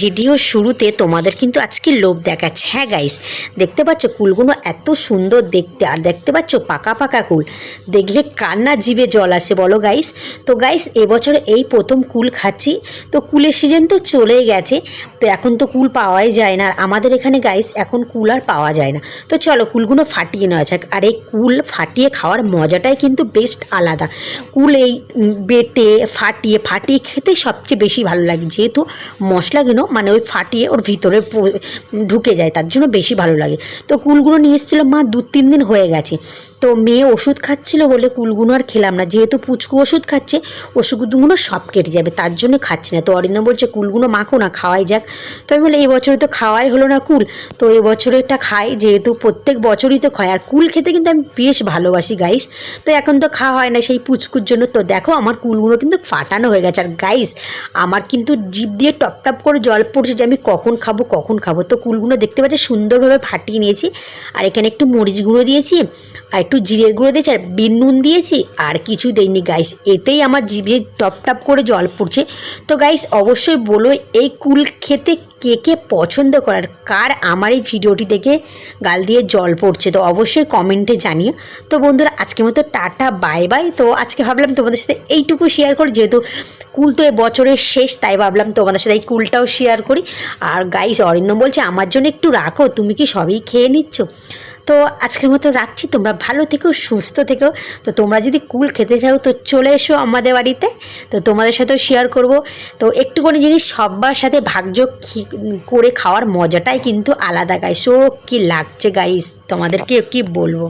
Video শুরুতে তোমাদের কিন্তু আজকে লোভ দেখাচ্ছে। হ্যাঁ গাইস দেখতে পাচ্ছ কুলগুলো এত সুন্দর দেখতে, আর দেখতে পাচ্ছ পাকা পাকা কুল। দেখলে কান্না জিভে জল আসে, বলো গাইস তো গাইস এবছর এই প্রথম কুল খাচ্ছি। তো কুলের সিজন তো চলেই গেছে, তো এখন তো কুল পাওয়াই যায় না। আর আমাদের এখানে গাইস এখন কুল আর পাওয়া যায় না। তো চলো কুলগুলো ফাটিয়ে নেওয়া যাক। আর এই কুল ফাটিয়ে খাওয়ার মজাটাই কিন্তু বেস্ট আলাদা। কুল এই বেটে, ফাটিয়ে ফাটিয়ে খেতে সবচেয়ে বেশি ভালো লাগে। যেহেতু মশলাগুলো মানে ওই ফাটিয়ে ওর ভিতরে ঢুকে যায়, তার জন্য বেশি ভালো লাগে। তো কুলগুলো নিয়ে এসেছিল মা দু তিন দিন হয়ে গেছে। তো মেয়ে ওষুধ খাচ্ছিল বলে কুলগুলো আর খেলাম না। যেহেতু পুচকু ওষুধ খাচ্ছে ওষুধগুলো সব কেটে যাবে, তার জন্য খাচ্ছি না। তো অরিন্দম বলছে কুলগুলো মাখো না, খাওয়াই যাক। তো আমি বলে, এই বছরে তো খাওয়াই হলো না কুল। তো এই বছরে একটা খাই, যেহেতু প্রত্যেক বছরই তো খাই। আর কুল খেতে কিন্তু আমি বেশ ভালোবাসি গাইস তো এখন তো খাওয়া হয় না, সেই পুচকুর জন্য। তো দেখো, আমার কুলগুলো কিন্তু ফাটানো হয়ে গেছে। আর গাইস আমার কিন্তু জিভ দিয়ে টপ টপ করে জল পড়ছে যে আমি কখন খাব কখন খাব। তো কুলগুলো দেখতে পাচ্ছি, সুন্দরভাবে ফাটিয়ে নিয়েছি। আর এখানে একটু মরিচ গুঁড়ো দিয়েছি, আর একটু জিরের গুঁড়ো দিয়েছি আর বিন নুন দিয়েছি, আর কিছু দেইনি গাইস এতেই আমার জিভে টপ টপ করে জল পড়ছে। তো গাইস অবশ্যই বলো এই কুল খেতে কে কে পছন্দ করার কার আমার এই ভিডিওটি দেখে গাল দিয়ে জল পড়ছে? তো, অবশ্যই কমেন্টে জানিও। তো, বন্ধুরা, আজকের মতো টাটা বাই বাই তো, আজকে ভাবলাম তোমাদের সাথে এইটুকু শেয়ার করি, যেহেতু কুল তো এ বছরের শেষ, তাই ভাবলাম তোমাদের সাথে এই কুলটাও শেয়ার করি। আর গাইস অরিন্দম বলছে, আমার জন্য একটু রাখো, তুমি কি সবই খেয়ে নিচ্ছ? তো আজকের মতো রাখছি। তোমরা ভালো থেকো, সুস্থ থেকো। তো তোমরা যদি কুল খেতে চাও, তো চলে এসো আমাদের বাড়িতে। তো তোমাদের সাথেও শেয়ার করব। তো একটুখানি জিনিস সবার সাথে ভাগযোগ করে খাওয়ার মজাটাই কিন্তু আলাদা গাইস ও কী লাগছে গাইস তোমাদেরকে কি বলব?